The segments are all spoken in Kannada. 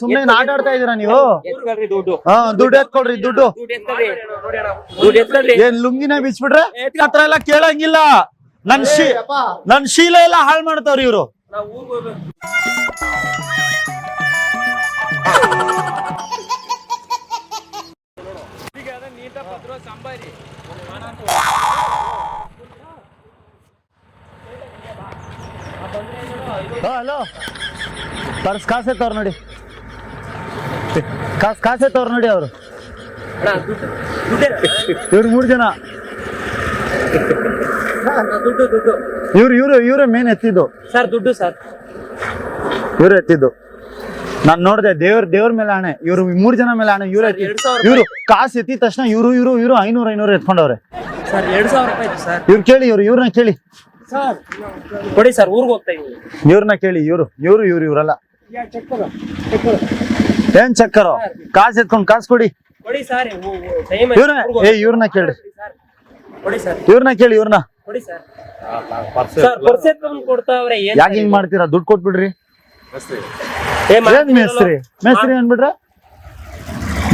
ಸುಮ್ಮನೆ ಆಟ ಆಡ್ತಾ ಇದೀರಾ ನೀವು? ಹಾ ದುಡ್ಡು ಎತ್ಕೊಳ್ರಿ ದುಡ್ಡು. ಏನ್ ಲುಂಗಿನ ಬಿಚ್ಬಿಟ್ರೆ? ಹತ್ರ ಎಲ್ಲ ಕೇಳಂಗಿಲ್ಲ. ನನ್ ಶೀ ನನ್ ಶೀಲ ಎಲ್ಲ ಹಾಳು ಮಾಡ್ತಾವ್ರಿ ಇವ್ರು. ನಾವು ಹಲೋ ಪರ್ಸ್ ಕಾಸೆ ತೋರ್ ನೋಡಿ. ಕಾಸ್ ಕಾಸೆ ತೋರ್ ನೋಡಿ ಅವರು. ಇವ್ರು ಮೂರ್ ಜನ. ದುಡ್ಡು ದುಡ್ಡು ಇವ್ರು ಇವ್ರು ಇವ್ರೆ ಮೇನ್ ಎತ್ತಿದ್ದು. ಸರ್ ದುಡ್ಡು ಸರ್. ಇವ್ರು ಎತ್ತಿದ್ದು. ನಾನ್ ನೋಡ್ದೆ ದೇವ್ರ ದೇವ್ರ ಮೇಲೆ ಆಣೆ. ಇವ್ರು ಮೂರ್ ಜನ ಮೇಲೆ ಆಣೆ. ಇವ್ರ ಇವ್ರು ಕಾಸು ಎತ್ತಿದ ತಕ್ಷಣ ಇವ್ರು ಇವ್ರು ಇವ್ರು ಐನೂರು ಐನೂರು ಎತ್ಕೊಂಡವ್ರೆ. ಸರ್ ಎರಡ್ ಸಾವಿರ ರೂಪಾಯಿ ಸರ್. ಇವ್ರು ಕೇಳಿ ಇವ್ರು ಇವ್ರನ್ನ ಕೇಳಿ. ಕೊಡಿ ಸರ್ ಊರಿಗೆ ಹೋಗ್ತಾ ಇದ್ದೀವಿ ಇವ್ರನ್ನ ಕೇಳಿ ಇವ್ರು ಇವ್ರು ಇವ್ರು ಇವ್ರಲ್ಲ. ಏನ್ ಚಕ್ಕರು? ಕಾಸು ಎತ್ಕೊಂಡ್ ಕಾಸು ಕೊಡಿ. ಕೊಡಿ ಸರ್ ಟೈಮ್ ಇವ್ರನ್ನ ಏ ಇವ್ರನ್ನ ಕೇಳಿ. ಕೊಡಿ ಸರ್ ಇವ್ರನ್ನ ಕೇಳಿ ಇವ್ರನ್ನ. ಕೊಡಿ ಸರ್. ಸರ್ ಪರ್ಸ್ ಎತ್ಕೊಂಡ್ ಕೊಡ್ತಾವ್ರೆ ಏನ್ ಯಾಕೆ ಹಿಂಗ್ ಮಾಡ್ತೀರಾ? ದುಡ್ಡು ಕೊಟ್ಬಿಡ್ರಿ. ಏನ್? ಮೇಸ್ತ್ರಿ? ಮೇಸ್ತ್ರಿ ಅನ್ಬಿಟ್ರ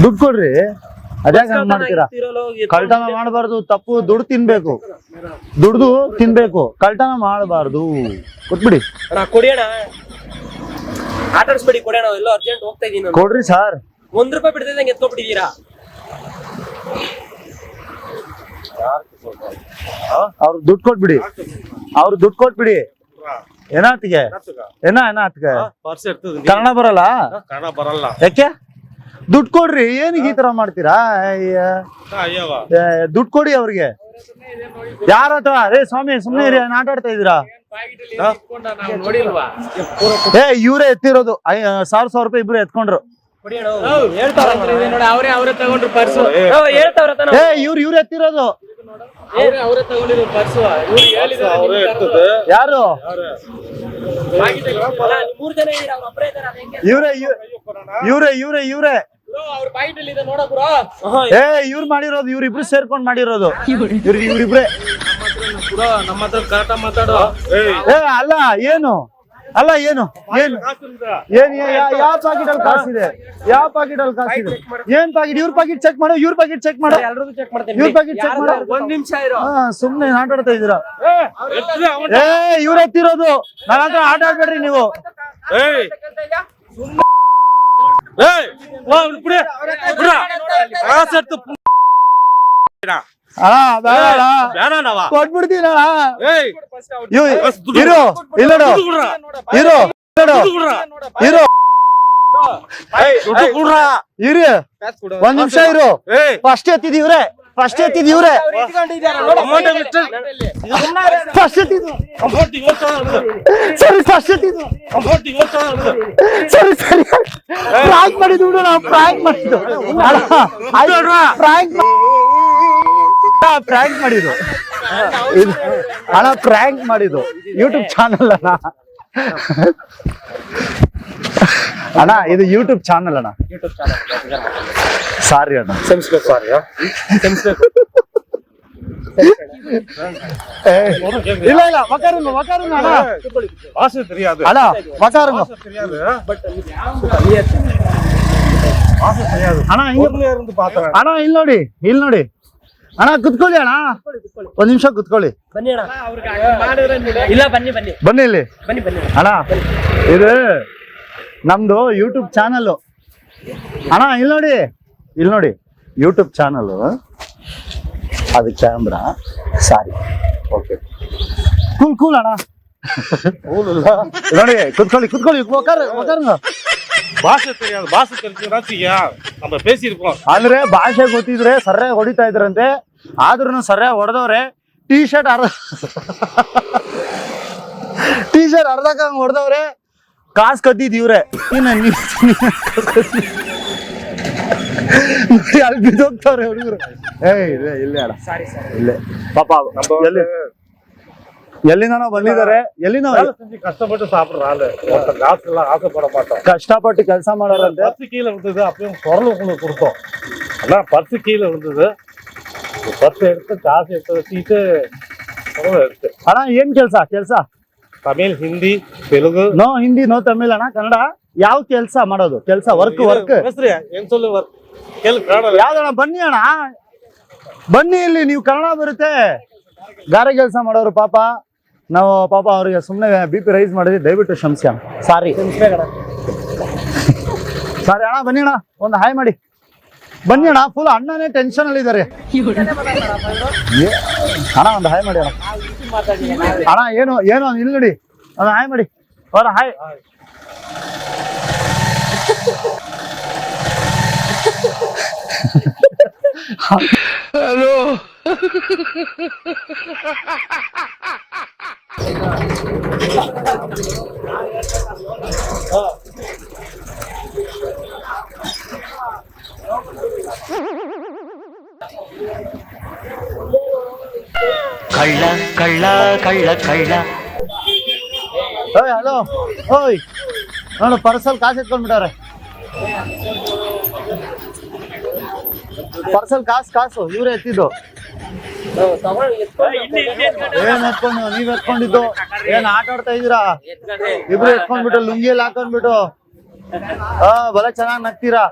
ದುಡ್ಡು ಕೊಡ್ರಿ. ಅದ್ಯಾಗ ಹಂಗ್ ಮಾಡ್ತೀರಾ? ಕಳ್ತನ ಮಾಡಬಾರ್ದು ತಪ್ಪು ದುಡ್ಡು ತಿನ್ಬೇಕು. ದುಡ್ದು ತಿನ್ಬೇಕು. ಕಳ್ತನ ಮಾಡಬಾರ್ದು. ಕೊಟ್ಬಿಡಿ. ಅಣ್ಣ ಕೊಡಿ ಅಣ್ಣ ಆಟಾಡ್ಸ್ಬೇಡಿ ಕೊಡಿ ಅಣ್ಣ ಎಲ್ಲೋ ಅರ್ಜೆಂಟ್ ಹೋಗ್ತಾ ಇದೀನಿ ನಾನು. ಕೊಡ್ರಿ ಸರ್. ಒಂದ್ ರೂಪಾಯಿ ಬಿಡ್ತಿದ್ದಂಗೆ ಎತ್ಕೊಬಿಟ್ಟಿದೀರಾ ಅವ್ರ ದುಡ್ಡು ಕೊಟ್ಬಿಡಿ. ಅವ್ರ ದುಡ್ಡು ಕೊಟ್ಬಿಡಿ. ಏನಾತಿಗೆ ಏನ ಏನಾತ್ಗೆ ಕನ್ನಡ ಬರಲ್ಲ? ಕನ್ನಡ ಬರಲ್ಲ. ಯಾಕೆ? ದುಡ್ಡು ಕೊಡ್ರಿ ಏನಿಗೆ ಈ ತರ ಮಾಡ್ತೀರಾ? ಅಯ್ಯ. ಅಯ್ಯವ ಏ, ದುಡ್ಡು ಕೊಡಿ ಅವ್ರಿಗೆ. ಯಾರ ಹತ್ರ ರೇ ಸ್ವಾಮಿ ಸುಮ್ನೆ ಇರಿ ಏನ್ ಆಟ ಆಡ್ತಾ ಇದೀರಾ ಏ ಇವ್ರೇ ಎತ್ತಿರೋದು. ಸಾವಿರ ಸಾವಿರ ರೂಪಾಯಿ ಇಬ್ರು ಎತ್ಕೊಂಡ್ರು. ಏ ಇವ್ರು ಇವ್ರ ಎತ್ತಿರೋದು. ಯಾರು? ಇವ್ರೇ ಇವ್ರೇ ಇವ್ರೇ ಇವ್ರೇ. ಏ ಇವ್ರು ಮಾಡಿರೋದು ಇವ್ರಿಬ್ರು ಸೇರ್ಕೊಂಡ್ ಮಾಡಿರೋದು. ಇವ್ರು ಇವ್ರಿಬ್ರೆ ಬ್ರೋ ನಮ್ಮ ಹತ್ರ ಕರೆಕ್ಟ್ ಮಾತಾಡು. ಏ ಅಲ್ಲ ಏನು? ಅಲ್ಲ ಏನು? ಏನು? ಏನ್ ಯಾವ ಪಾಕೆಟ್ ಅಲ್ಲಿ ಕಾಸಿದೆ? ಯಾವ ಪಾಕೆಟ್ ಅಲ್ಲಿ ಕಾಸಿದೆ? ಏನ್ ಪಾಕೆಟ್? ಇವ್ರ ಪಾಕೆಟ್ ಚೆಕ್ ಮಾಡೋ ಇವ್ರ ಪಾಕೆಟ್ ಚೆಕ್ ಮಾಡೋ. ಎಲ್ರದ್ದು ಚೆಕ್ ಮಾಡ್ತೇನೆ. ಇವ್ರ ಪಾಕೆಟ್ ಚೆಕ್ ಮಾಡೋ. ಒಂದ್ ನಿಮಿಷ ಸುಮ್ನೆ ಆಟಾಡ್ತಾ ಇದೀರಾ ಏ ಇವ್ರ ಎತ್ತಿರೋದು. ನನ್ನ ಹತ್ರ ಆಟ ಆಡ್ಬೇಡ್ರಿ ನೀವು. ಇರು ಇರು ಒಂದ್ ನಿಮಿಷ ಇರು. ಫಸ್ಟ್ ಎತ್ತಿದ್ ಇವ್ರೆ ಫಸ್ಟ್ ಎತ್ತಿದ್ ಇವ್ರೆ ಅಮೌಂಟ್ ಮಿಸ್ಟರ್ ಫಸ್ಟ್ ಸರಿ ಫಸ್ಟ್ ಎತ್ತಿದ್ರು ಸರಿ ಸರಿ ಪ್ರಾಂಕ್ ಮಾಡಿದ್ದು ಬಿಡು ನಾವು ಪ್ರಾಂಕ್ ಮಾಡಿದ್ದು ಪ್ರಾಂಕ್ ಪ್ರಾಂಕ್ ಮಾಡಿದ್ದು ಇದು ಅಣ್ಣ ಪ್ರಾಂಕ್ ಮಾಡಿದ್ದು ಯೂಟ್ಯೂಬ್ ಚಾನಲ್ ಅಣ್ಣ ಅಣ್ಣ ಇದು ಯೂಟ್ಯೂಬ್ ಚಾನಲ್ ಅಣ್ಣ ಸಾರಿ ಅಣ್ಣ ಕ್ಷಮಿಸ್ಬೇಕು ಸಾರಿ ಏ, ಇಲ್ಲ ಇಲ್ಲ ವಕಾರುಂಗ ವಕಾರುಂಗ ಅಣ್ಣ ಭಾಷೆ தெரியாது ಅಣ್ಣ ವಕಾರುಂಗ தெரியாது ಅಣ್ಣ ಹಿಂಗೆ ஊர்ல இருந்து பார்த்தேன் ಅಣ್ಣ ಇಲ್ಲಿ ನೋಡಿ ಇಲ್ಲಿ ನೋಡಿ ಅಣ್ಣ ಕುತ್ಕೊಳ್ಳಿ ಅಣ್ಣ ಒಂದ್ ನಿಮಿಷ ಕುತ್ಕೊಳ್ಳಿ ಬನ್ನಿ ಅಣ್ಣ ಇಲ್ಲ ಬನ್ನಿ ಬನ್ನಿ ಬನ್ನಿ ಇಲ್ಲಿ ಬನ್ನಿ ಬನ್ನಿ ಅಣ್ಣ ಇದು ನಮ್ದು ಯೂಟ್ಯೂಬ್ ಚಾನಲ್ ಅಣ್ಣ ಇಲ್ಲಿ ನೋಡಿ ಇಲ್ಲಿ ನೋಡಿ ಯೂಟ್ಯೂಬ್ ಚಾನಲ್ ಅದು camera sorry okay cool cool ಅಣ್ಣ ನೋಡಿ ಕುತ್ಕೊಳ್ಳಿ ಕುತ್ಕೊಳ್ಳಿ ಒಕಾರ ಒಕಾರಂಗ ಭಾಷೆ தெரியாது ಭಾಷೆ தெரிஞ்சுனாச்சியா நம்ம பேசியிருப்போம் ಅಂದ್ರೆ ಭಾಷೆ ಗೊತ್ತಿದ್ರೆ ಸರ್ಯಾಗಿ ಹೊಡಿತಾ ಇದ್ರಂತೆ ಆದ್ರೂ ಸರ್ಯಾಗಿ ಹೊಡೆದವ್ರೆ ಟೀ ಶರ್ಟ್ ಅರ್ಧ ಟೀ ಶರ್ಟ್ ಅರ್ಧಕ್ಕ ಹಂಗ್ ಹೊಡೆದವ್ರೆ ಕಾಸ್ ಕದ್ದಿದ್ ಇವ್ರೆ ಇನ್ನ ನೀವ್- ನೋಡಿ ಅಲ್ಲಿ ಬಿದ್ದೋಗ್ತವ್ರೆ ಹುಡುಗರು ಏ ಇಲ್ಲೇ ಇಲ್ಲೇ ಅಡ ಸಾರಿ ಸರ್ ಇಲ್ಲೇ ಪಾಪ ಎಲ್ಲಿ ಎಲ್ಲಿಂದ ಬಂದಿದ್ದಾರೆ ಎಲ್ಲಿಂದ வேலை செஞ்சு கஷ்டப்பட்டு சாப்பிடுற ஆளு ஒருத்தன் காசு எல்லாம் ஆசைப்பட மாட்டோம் ಕಷ್ಟಪಟ್ಟು ಕೆಲಸ ಮಾಡೋರಂತೆ பர்ஸ் கீழே விழுந்தது அப்பயும் குரல் உங்களுக்கு கொடுத்தோம் அதான் பர்ஸ் கீழே விழுந்தது பர்ஸ் எடுத்து காசு எடுத்து வச்சுக்கிட்டு குரல் எடுத்து ಅಣ್ಣ ಏನ್ ಕೆಲ್ಸ ಕೆಲ್ಸ ತಮಿಳ್ ಹಿಂದಿ ತೆಲುಗು ನೋ ಹಿಂದಿ ನೋ ತಮಿಳ್ ಅಣ್ಣ ಕನ್ನಡ ಯಾವ ಕೆಲ್ಸ ಮಾಡೋದು ಕೆಲ್ಸ ವರ್ಕ್ ವರ್ಕ್ ಹೆಸ್ರಿ ಏನ್ ಸೊಲ್ಲು ವರ್ಕ್ ಕೆಲ್ ಕನ್ನಡ ಯಾವ್ದಣ್ಣ ಬನ್ನಿ ಅಣ್ಣ ಬನ್ನಿ ಇಲ್ಲಿ ನೀವು ಕನ್ನಡ ಬರುತ್ತೆ ಗಾರೆ ಕೆಲಸ ಮಾಡೋರು ಪಾಪ ನಾವು ಪಾಪ ಅವರಿಗೆ ಸುಮ್ಮನೆ ಬಿ ಪಿ ರೈಸ್ ಮಾಡಿದ್ವಿ ದಯವಿಟ್ಟು ಕ್ಷಮಿಸಿ ಅಣ್ಣ ಸಾರಿ ಸಾರಿ ಅಣ್ಣ ಬನ್ನಿ ಅಣ್ಣ ಒಂದು ಹಾಯ್ ಮಾಡಿ. ಬನ್ನಿ ಅಣ್ಣ ಫುಲ್ ಅಣ್ಣನೇ ಟೆನ್ಷನ್ ಅಲ್ಲಿ ಇದ್ದಾರೆ ಅಣ್ಣ ಒಂದು ಹಾಯ್ ಮಾಡಿ ಅಣ್ಣ. ಅಣ್ಣ ಏನು ಏನು ಇಲ್ಲಿ ನೋಡಿ. ಒಂದು ಹಾಯ್ ಮಾಡಿ. ಅವರ ಹಾಯ್ ಕಳ್ಳ ಕಳ್ಳ ಕಳ್ಳ ಕಳ್ಳ. ಓಯ್, ಹಲೋ. ಓಯ್. ನೋಡು ಪರ್ಸಲ್ ಕಾಸು ಎತ್ಕೊಂಡ್ಬಿಟ್ಟವ್ರೆ ಪರ್ಸಲ್ ಕಾಸು ಕಾಸು, ಇವ್ರೆ ಎತ್ತಿದ್ದು. ಏನ್ ಎತ್ಕೊಂಡು ನೀವ್ ಎತ್ಕೊಂಡಿದ್ದು? ಏನ್ ಆಟ ಆಡ್ತಾ ಇದೀರಾ ಇಬ್ರು ಎತ್ಕೊಂಡ್ಬಿಟ್ಟು ಲುಂಗಿಯಲ್ಲಿ ಹಾಕೊಂಡ್ಬಿಟ್ಟು. ಹಾ ಬಲ ಚೆನ್ನಾಗ್ ನಗ್ತೀರಾ?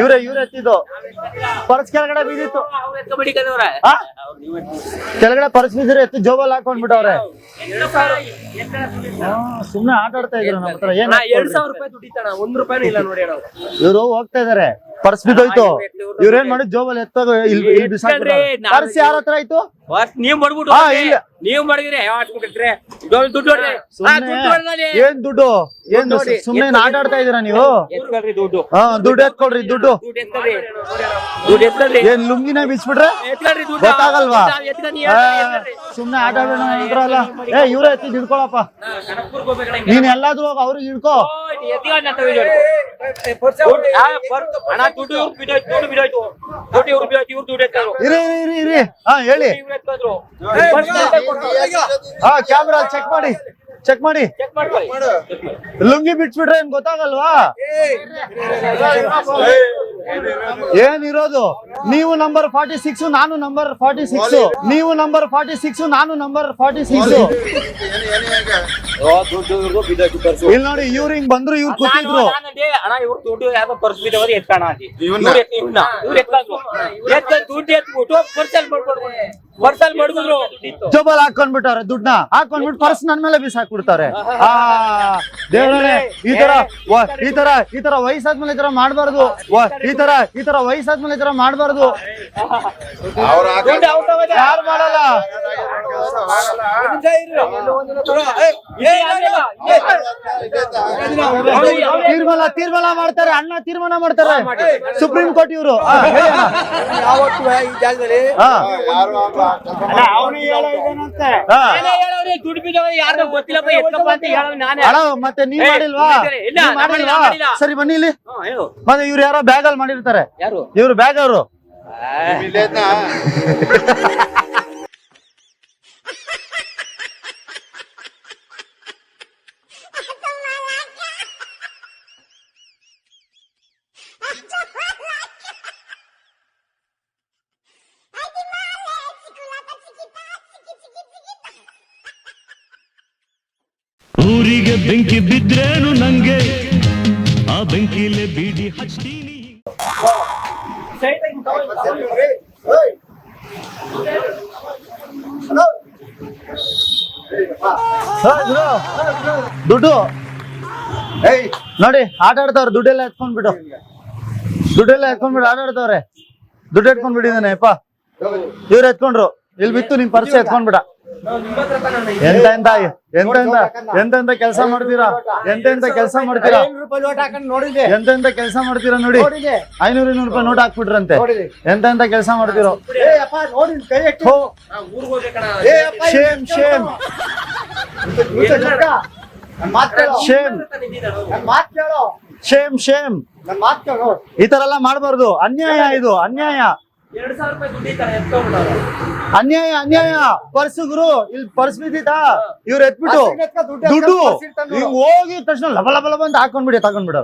ಇವ್ರೆ ಇವ್ರೆ ಎತ್ತಿದ್ದು. ಪರ್ಸ್ ಕೆಳಗಡೆ ಬಿದ್ದಿತ್ತು? ಕೆಳಗಡೆ ಪರ್ಸ್ ಬಿದ್ದಿರ ಎತ್ತು ಜೋಬಲ್ ಹಾಕೊಂಡ್ಬಿಟ್ಟವ್ರೆ. ಸುಮ್ನೆ ಆಟ ಆಡ್ತಾ ಇದ್ರು ನಮ್ಮ ಹತ್ರ. ಏನ್ ನೋಡಿ ಇವ್ರು ಹೋಗ್ತಾ ಇದಾರೆ. ಪರ್ಸ್ ಬಿದ್ದೋಯ್ತು ಇವ್ರೇನ್ ಮಾಡಿ ಜೋಬಲ್ ಎತ್ತಾಗ ಇಲ್ಲಿ ನಾನು- ಪರ್ಸ್ ಯಾರ ಹತ್ರ ಆಯ್ತು? ನೀವ್ ಮಾಡ್ಬಿಟ್ಟು. ನೀವ್ ಮಾಡಿದ್ರೆ ದುಡ್ಡು. ಏನ್ ದುಡ್ಡು? ಏನ್ ನೋಡಿ. ಸುಮ್ನೆ ಏನ್ ಆಟ ಆಡ್ತಾ ಇದೀರಾ ನೀವು? ದುಡ್ಡು. ಹಾ ದುಡ್ಡು ಎತ್ಕೊಳ್ರಿ ದುಡ್ಡು. ಏನ್ ಲುಂಗಿನ ಬಿಚ್ಬಿಟ್ರೆ ಗೊತ್ತಾಗಲ್ವಾ? ಸುಮ್ನೆ ಆಟ ಆಡೋಣ ಇದ್ರಲ್ಲ ಏ ಇವ್ರ ಎತ್ತಿ ಹಿಡ್ಕೊಳಪ್ಪ. ನೀನ್ ಎಲ್ಲಾದ್ರೂ ಹೋಗ ಅವ್ರಿಗೆ ಹಿಡ್ಕೋ. ಇರಿ ಇರಿ ಇರಿ ಹಾ ಹೇಳಿ. ಹಾ ಕ್ಯಾಮ್ರಾ ಚೆಕ್ ಮಾಡಿ. ಚೆಕ್ ಮಾಡಿ. ಲುಂಗಿ ಬಿಟ್ಬಿಟ್ರೆ ಏನ್ ಗೊತ್ತಾಗಲ್ವಾ? ಏನಿರೋದು? ನೀವು ನಂಬರ್ ಫಾರ್ಟಿ ಸಿಕ್ಸ್ ನಾನು ನಂಬರ್ ಫಾರ್ಟಿ ಸಿಕ್ಸ್ ನೀವು ನಂಬರ್ ಫಾರ್ಟಿ ಸಿಕ್ಸ್ ನಾನು ನಂಬರ್ ಫಾರ್ಟಿ ಸಿಕ್ಸ್ ಇಲ್ಲಿ ನೋಡಿ ಇವ್ರು ಹಿಂಗ್ ಬಂದ್ರು ಇವ್ರು ಕೂತಿದ್ರು. ಅಣ್ಣ ಇವ್ರು ದುಡ್ಡು ಎತ್ಕೋಣ ಎತ್ಬಿಟ್ಟು ಪರ್ಸಲ್ ಪರ್ಸಲ್ ಜೋಬಲ್ ಹಾಕೊಂಡ್ಬಿಟ್ಟಾರೆ ದುಡ್ಡನ್ನ. ಹಾಕೊಂಡ್ಬಿಟ್ಟು ಪರ್ಸ್ ನನ್ ಮೇಲೆ ಬಿಸಾಕ್ಬಿಡ್ತಾರೆ. ಆ ದೇವ್ರೇ ಈ ತರ ವ- ಈ ತರ ಈ ತರ ವಯಸ್ಸಾದ್ಮೇಲೆ ಈ ತರ ಮಾಡ್ಬಾರ್ದು. ವ- ಈ ತರ ಈ ತರ ವಯಸ್ಸಾದ್ಮೇಲೆ ಈ ತರ ಮಾಡ್ಬಾರ್ದು. ಯಾರು ಮಾಡಲ್ಲ? ತೀರ್ಮಾನ ತೀರ್ಮಾನ ಮಾಡ್ತಾರೆ ಅಣ್ಣ ತೀರ್ಮಾನ ಮಾಡ್ತಾರೆ. ಸುಪ್ರೀಂ ಕೋರ್ಟ್ ಇವರು. ಯಾವತ್ತು ಈ ಜಾಗದಲ್ಲಿ? ಮತ್ತೆ ನೀವ್ ಮಾಡಿಲ್ವಾ? ಮಾಡಿಲ್ವಾ. ಸರಿ ಬನ್ನಿ ಇಲ್ಲಿ. ಹಾ, ಹೇಳು. ಮತ್ತೆ ಇವ್ರು ಯಾರೋ ಬ್ಯಾಗ್ ಅಲ್ಲಿ ಮಾಡಿರ್ತಾರೆ. ಯಾರು? ಇವ್ರು ಬ್ಯಾಗ್ ಅವರು ಊರಿಗೆ ಬೆಂಕಿ ಬಿದ್ರೇನು ನಂಗೆ? ಆ ಬೆಂಕಿಲೆ ಬೀಡಿ ಹಚ್ತೀನಿ. ದುಡ್ಡು. ಏಯ್, ನೋಡಿ, ಆಟ ಆಡ್ತಾವ್ರೆ, ದುಡ್ಡೆಲ್ಲ ಎತ್ಕೊಂಡ್ಬಿಟ್ಟು ದುಡ್ಡೆಲ್ಲ ಎತ್ಕೊಂಡ್ಬಿಡು, ಆಟ ಆಡ್ತಾವ್ರೆ. ದುಡ್ಡು ಎತ್ಕೊಂಡ್ಬಿಟ್ಟಿದ್ದಾನೆ ಅಪ್ಪ ಇವ್ರು ಎತ್ಕೊಂಡ್ರು. ಇಲ್ಲಿ ಬಿತ್ತು ನಿಮ್ ಪರ್ಸ್ ಎತ್ಕೊಂಡ್ಬಿಡ. ಎಂತ ಎಂತ ಎಂತ ಎಂತ ಎಂತ ಎಂತ ಕೆಲಸ ಮಾಡ್ತೀರಾ? ಎಂತ ಎಂತ ಕೆಲಸ ಮಾಡ್ತೀರಾ ಎಂತೆಂತ ಎಂತ ಕೆಲಸ ಮಾಡ್ತೀರಾ ನೋಡಿ. ಐನೂರು ಇನ್ನೂರು ರೂಪಾಯಿ ನೋಟ್ ಹಾಕ್ಬಿಟ್ರಂತೆ. ಎಂತ ಎಂತ ಕೆಲಸ ಮಾಡ್ತಿರೋ? Shame shame. Shame. Shame. Shame ಈ ತರ ಎಲ್ಲ ಮಾಡಬಾರ್ದು. ಅನ್ಯಾಯ ಇದು ಅನ್ಯಾಯ. ಎರಡ್ ಸಾವಿರ ರೂಪಾಯಿ ಅನ್ಯಾಯ ಅನ್ಯಾಯ. ಪರ್ಸ್ ಗುರು ಇಲ್ಲಿ ಪರ್ಸ್ ಬಿದ್ದಿತಾ ಇವ್ರ ಎತ್ಬಿಟ್ಟು. ದುಡ್ಡು ಹೋಗಿ ತಕ್ಷಣ ಲಬ ಲಬ ಲಬ ಅಂತ ಹಾಕೊಂಡ್ಬಿಡಿ ತಗೊಂಡ್ಬಿಡ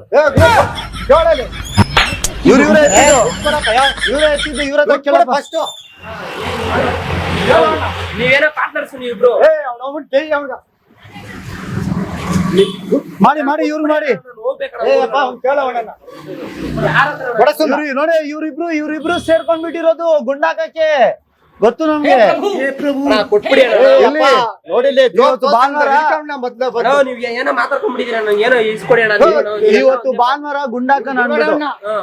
ಇವ್ರು ಇವ್ರ ಇವ್ರೆ ಎತ್ತಿದ್ದು ಇವ್ರ ನೀವೇನೋ ಪಾರ್ಟ್ನರ್ಸ್ ನೀವಿಬ್ರು. ಮಾಡಿ ಮಾಡಿ ಇವ್ರು ಮಾಡಿ. ಇವ್ರು ನೋಡಿ ಇವ್ರಿಬ್ರು ಇವ್ರಿಬ್ರು ಸೇರ್ಕೊಂಡ್ಬಿಟ್ಟಿರೋದು ಗುಂಡಾಕಕ್ಕೆ. ಗೊತ್ತು ನಮ್ಗೆ? ನೋಡಿಲ್ಲಿ ಇವತ್ತು ಭಾನುವಾರ ಇವತ್ತು ಭಾನುವಾರ ಗುಂಡಾಕ ಅನ್ಬಿಟ್ಟು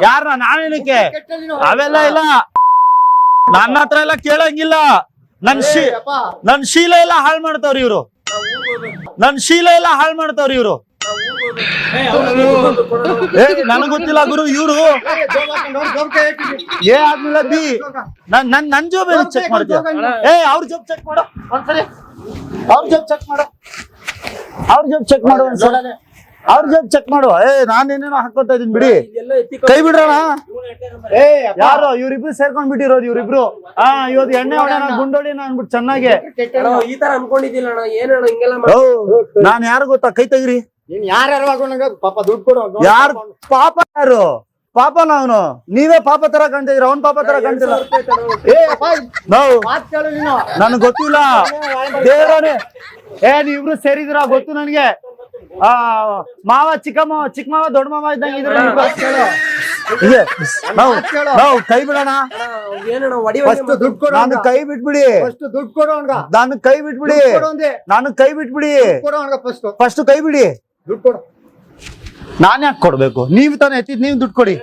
ಯಾರ ನಾನೇನಕ್ಕೆ ಅವೆಲ್ಲ ಇಲ್ಲ. ನನ್ನ ಹತ್ರ ಎಲ್ಲ ಕೇಳಂಗಿಲ್ಲ. ನನ್ ಶೀ ನನ್ ಶೀಲ ಎಲ್ಲ ಹಾಳ್ ಮಾಡ್ತಾವ್ರಿ ಇವ್ರು. ನನ್ ಶೀಲ ಎಲ್ಲ ಹಾಳ್ ಮಾಡ್ತಾವ್ರಿ ಇವ್ರು. ನನಗ್ ಗೊತ್ತಿಲ್ಲ ಗುರು ಇವ್ರು. ಏ ಆದ್ಮೇಲೆ ಬಿ. ನನ್ ನನ್ ನನ್ ಜಾಬ್ ಚೆಕ್ ಮಾಡ್ತೀಯ ಏ ಅವ್ರ ಜಾಬ್ ಚೆಕ್ ಮಾಡು. ಒಂದ್ಸರಿ. ಅವ್ರ ಜಾಬ್ ಚೆಕ್ ಮಾಡು. ಅವ್ರ ಜಾಬ್ ಚೆಕ್ ಮಾಡು ಒಂದ್ಸಲ ಅವ್ರ ಜಾಬ್ ಚೆಕ್ ಮಾಡು. ಏ ನಾನೇನೇನೋ ಏನೇನೋ ಹಾಕೋತಾ ಇದೀನಿ ಬಿಡಿ. ಕೈ ಬಿಡ್ರಣ ಯಾರು ಇವ್ರಿಬ್ರು ಸೇರ್ಕೊಂಡ್ ಬಿಟ್ಟಿರೋದು ಇವ್ರಿಬ್ರು. ಹಾ ಇವತ್ತು ಎಣ್ಣೆ ಹೊಡೆನ ಗುಂಡೊಡಿನ ಅನ್ಬಿಟ್ಟು ಚೆನ್ನಾಗಿ. ಈ ತರ ಅನ್ಕೊಂಡಿದ್ದಿಲ್ಲ ನಾನ್ ಯಾರು ಗೊತ್ತಾ? ಕೈ ತೆಗಿರಿ. ನೀನ್ ಯಾರು ಆಗೋಣಂಗ ಪಾಪ ದುಡ್ಡು ಕೊಡು ಯಾರು ಪಾಪ ಯಾರು? ಪಾಪ ಅವನು? ನೀವೇ ಪಾಪ ತರ ಕಾಣ್ತಿದ್ರ ಅವ್ನ್ ಪಾಪ ತರ ಕಾಣ್ತಿಲ್ಲ. ನನ್ ಅಪ್ಪ ನಾವು ಮಾತ್ ಕೇಳು ನೀನು ನನಗ್ ಗೊತ್ತಿಲ್ಲ. ದೇವರೇ ಏ ನೀವಿಬ್ರು ಸೇರಿದಿರ ಗೊತ್ತು ನನ್ಗೆ. ಆ ಮಾವ ಚಿಕ್ಕ ಮಾವ ಚಿಕ್ಕ ಮಾವ ದೊಡ್ಡ ಮಾವ ಇದ್ದಂಗೆ ಇದ್ರೆ ನಾವು ನಾವು ಕೈ ಬಿಡೋಣ. ನಾನು ಕೈ ಬಿಟ್ಬಿಡಿ. ನಾನು ಕೈ ಬಿಟ್ಬಿಡಿ. ನಾನು ಕೈ ಬಿಟ್ಬಿಡಿ. ಕೊಡು ಅವ್ನ್ಗ ಫಸ್ಟ್. ಫಸ್ಟ್ ಕೈ ಬಿಡಿ. ದುಡ್ಡು ಕೊಡು. ನಾನ್ ಯಾಕೆ ಕೊಡ್ಬೇಕು? ನೀವ್ ತಾನೇ ಎತ್ತಿದ್ ನೀವ್ ದುಡ್ಡು ಕೊಡಿ.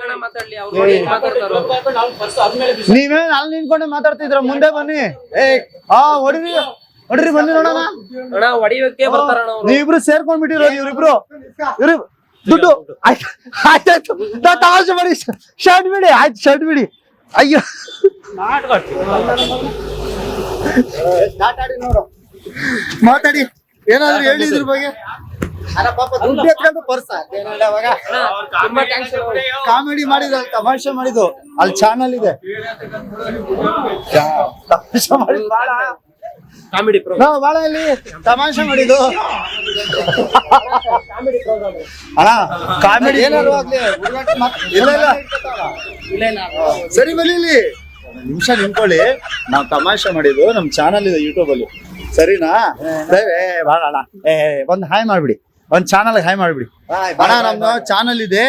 ನೀವೇ ಅಲ್ಲಿ ನಿಂತ್ಕೊಂಡೆ ಮಾತಾಡ್ತಿದ್ರ ಮುಂದೆ ಬನ್ನಿ. ಏ ಆ ಹೊಡಿರಿ ಹೊಡಿರಿ ಬನ್ನಿ ನೋಡೋಣ. ನೀವಿಬ್ರು ಸೇರ್ಕೊಂಡ್ ಇವ್ರಿಬ್ರು. ಇವ್ರಿ ದುಡ್ಡು ಆಯ್ತು ಆಯ್ತಾಯ್ತು. ನಾ ತಮಾಷೆ ಮಾಡಿ ಶರ್ಟ್ ಬಿಡಿ ಆಯ್ತು ಶರ್ಟ್ ಬಿಡಿ. ಅಯ್ಯೋ. ನೋಡು ಮಾತಾಡಿ. ಏನಾದ್ರು ಹೇಳಿ ಇದ್ರ ಬಗ್ಗೆ? ದುಡ್ಡು ಎತ್ಕೊಂಡು ಪರ್ಸ. ಏನಲ್ಲ ಅವಾಗ? ತುಂಬಾ ಥ್ಯಾಂಕ್ಸ್ ಕಾಮಿಡಿ ಮಾಡಿದ್ರು ಅಲ್ಲಿ ತಮಾಷೆ ಮಾಡಿದ್ದು ಅಲ್ಲಿ ಚಾನಲ್ ಇದೆ. ತಮಾಷೆ ಬಾಳ. ಕಾಮಿಡಿ ನಾವು ಬಾಳ ಇಲ್ಲಿ ತಮಾಷೆ ಮಾಡಿದ್ದು ಅಣ್ಣ ಕಾಮಿಡಿ ಏನಾದ್ರು ಆಗ್ಲಿ ಇಲ್ಲ ಇಲ್ಲ. ಸರಿ ಬಲಿ ಇಲ್ಲಿ. ನಿಮಿಷ ನಿಂತ್ಕೊಳ್ಳಿ. ನಾವು ತಮಾಷೆ ಮಾಡಿದ್ದು ನಮ್ ಚಾನಲ್ ಇದೆ ಯೂಟ್ಯೂಬ್ ಅಲ್ಲಿ. ಸರಿನಾ? ಏ, ಬಾಳ ಅಣ್ಣ. ಏ ಬಂದ್ ಹಾಯ್ ಮಾಡ್ಬಿಡಿ. ಒಂದ್ ಚಾನಲ್ ಹಾಯ್ ಮಾಡ್ಬಿಡಿ. ಅಣ್ಣ ನಮ್ದು ಚಾನಲ್ ಇದೆ.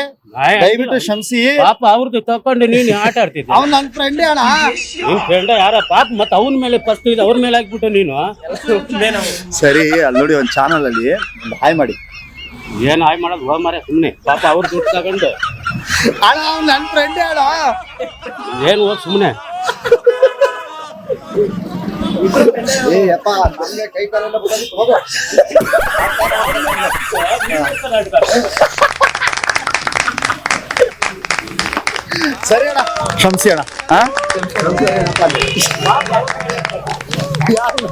ದಯವಿಟ್ಟು ಕ್ಷಮಿಸಿ. ಪಾಪ ಅವ್ರದ್ದು ತಕೊಂಡು ನೀನು ಆಟ ಆಡ್ತಿದ್ದೆ ಅವ್ನ್ ನನ್ ಫ್ರೆಂಡ್ ಅಣ್ಣ. ನಿನ್ ಫ್ರೆಂಡ್ ಯಾರ ಪಾಪ ಮತ್ ಅವನ ಮೇಲೆ ಫಸ್ಟ್ ಇದೆ ಅವ್ರ ಮೇಲೆ ಹಾಕ್ಬಿಟ್ಟು ನೀನು. ಸರಿ ಅಲ್ಲಿ ನೋಡಿ ಒಂದ್ ಚಾನಲ್ ಅಲ್ಲಿ ಒಂದು ಹಾಯ್ ಮಾಡಿ. ಏನ್ ಹಾಯ್ ಮಾಡೋದು? ಹೋಗ್ ಮಾರ ಸುಮ್ನೆ. ಪಾಪ ಅವ್ರ ದುಡ್ಡು ತಗೊಂಡು. ಅಣ್ಣ ಅವ್ನ್ ನನ್ ಫ್ರೆಂಡ್ ಅಣ್ಣ. ಏನ್ ಹೋಗ್ ಸುಮ್ನೆ. ಏ ಯಪ್ಪ ನಮ್ಗೆ ಕೈ ಕಾಲೆಲ್ಲ ಬಿಡೋದಕ್ಕೆ ಹೋಗು. ಸರಿ ಅಣ್ಣ. ಕ್ಷಮಿಸಿ ಅಣ್ಣ ಹಾ ಯಾರು?